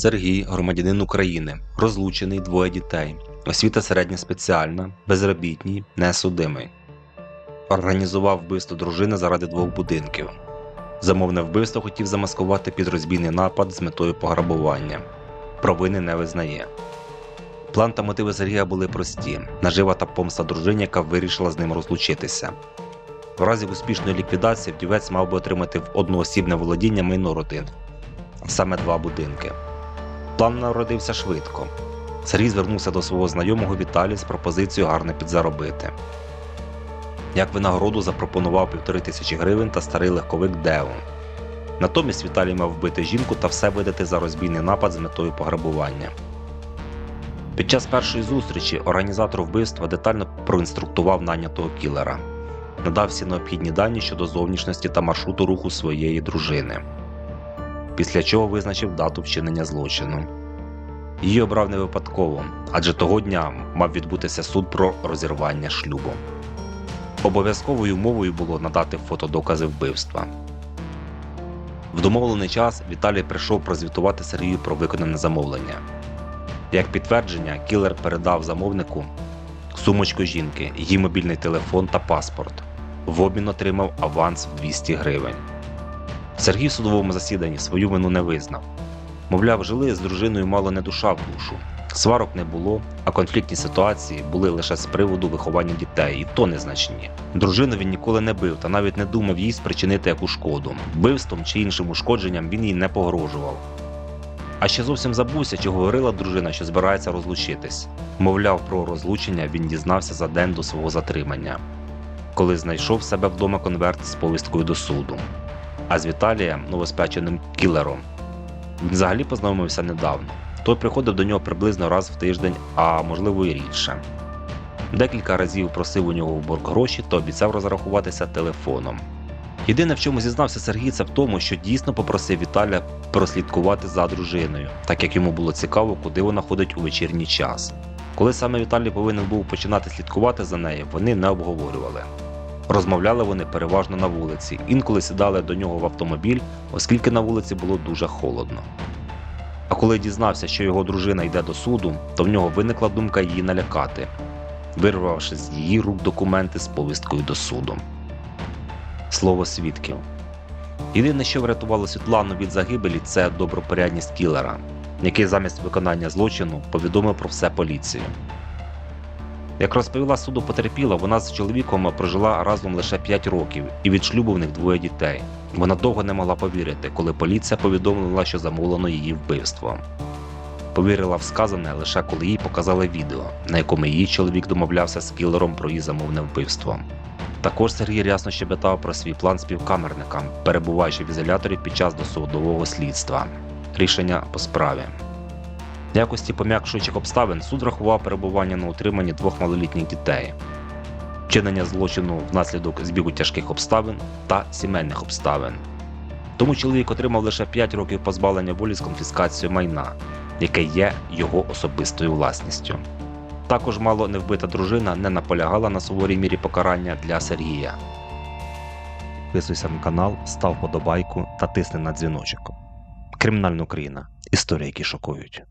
Сергій, громадянин України, розлучений, двоє дітей, освіта середня спеціальна, безробітній, несудимий. Організував вбивство дружини заради двох будинків. Замовне вбивство хотів замаскувати під розбійний напад з метою пограбування. Провини не визнає. План та мотиви Сергія були прості: нажива та помста дружині, яка вирішила з ним розлучитися. В разі успішної ліквідації вдівець мав би отримати в одноосібне володіння майно родин, саме два будинки. План народився швидко. Сергій звернувся до свого знайомого Віталія з пропозицією гарно підзаробити. Як винагороду запропонував півтори тисячі гривень та старий легковик Деон. Натомість Віталій мав вбити жінку та все видати за розбійний напад з метою пограбування. Під час першої зустрічі організатор вбивства детально проінструктував нанятого кілера, надав всі необхідні дані щодо зовнішності та маршруту руху своєї дружини, після чого визначив дату вчинення злочину. Її обрав не випадково, адже того дня мав відбутися суд про розірвання шлюбу. Обов'язковою умовою було надати фотодокази вбивства. В домовлений час Віталій прийшов прозвітувати Сергію про виконане замовлення. Як підтвердження, кілер передав замовнику сумочку жінки, її мобільний телефон та паспорт. В обмін отримав аванс в 200 гривень. Сергій в судовому засіданні свою вину не визнав. Мовляв, жили з дружиною мало не душа в душу. Сварок не було, а конфліктні ситуації були лише з приводу виховання дітей, і то незначні. Дружину він ніколи не бив та навіть не думав їй спричинити яку шкоду. Вбивством чи іншим ушкодженням він їй не погрожував. А ще зовсім забувся, чи говорила дружина, що збирається розлучитись. Мовляв, про розлучення він дізнався за день до свого затримання, коли знайшов себе вдома конверт з повісткою до суду. А з Віталієм, новоспеченим кілером, він взагалі познайомився недавно. Той приходив до нього приблизно раз в тиждень, а можливо і рідше. Декілька разів просив у нього в борг гроші та обіцяв розрахуватися телефоном. Єдине, в чому зізнався Сергій, це в тому, що дійсно попросив Віталя прослідкувати за дружиною, так як йому було цікаво, куди вона ходить у вечірній час. Коли саме Віталій повинен був починати слідкувати за нею, вони не обговорювали. Розмовляли вони переважно на вулиці, інколи сідали до нього в автомобіль, оскільки на вулиці було дуже холодно. А коли дізнався, що його дружина йде до суду, то в нього виникла думка її налякати, вирвавши з її рук документи з повісткою до суду. Слово свідків. Єдине, що врятувало Світлану від загибелі, це добропорядність кілера, який замість виконання злочину повідомив про все поліцію. Як розповіла суду потерпіла, вона з чоловіком прожила разом лише 5 років, і від шлюбу в них двоє дітей. Вона довго не могла повірити, коли поліція повідомила, що замовлено її вбивство. Повірила в сказане лише коли їй показали відео, на якому її чоловік домовлявся з кілером про її замовне вбивство. Також Сергій рясно щебетав про свій план співкамерникам, перебуваючи в ізоляторі під час досудового слідства. Рішення по справі. В якості пом'якшуючих обставин суд рахував перебування на утриманні двох малолітніх дітей, вчинення злочину внаслідок збігу тяжких обставин та сімейних обставин. Тому чоловік отримав лише 5 років позбавлення волі з конфіскацією майна, яке є його особистою власністю. Також мало не вбита дружина не наполягала на суворій мірі покарання для Сергія. Підписуйся на канал, став подобайку та тисни на дзвіночок. Кримінальна Україна. Історії, які шокують.